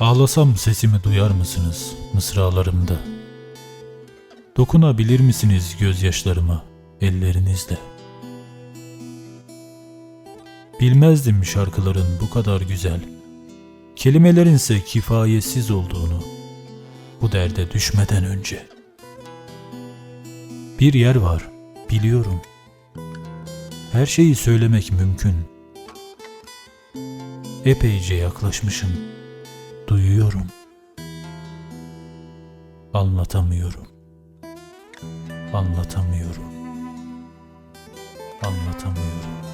Ağlasam sesimi duyar mısınız mısralarımda? Dokunabilir misiniz gözyaşlarıma ellerinizle? Bilmezdim şarkıların bu kadar güzel, kelimelerinse kifayetsiz olduğunu bu derde düşmeden önce. Bir yer var, biliyorum. Her şeyi söylemek mümkün. Epeyce yaklaşmışım. Anlatamıyorum. Anlatamıyorum. Anlatamıyorum.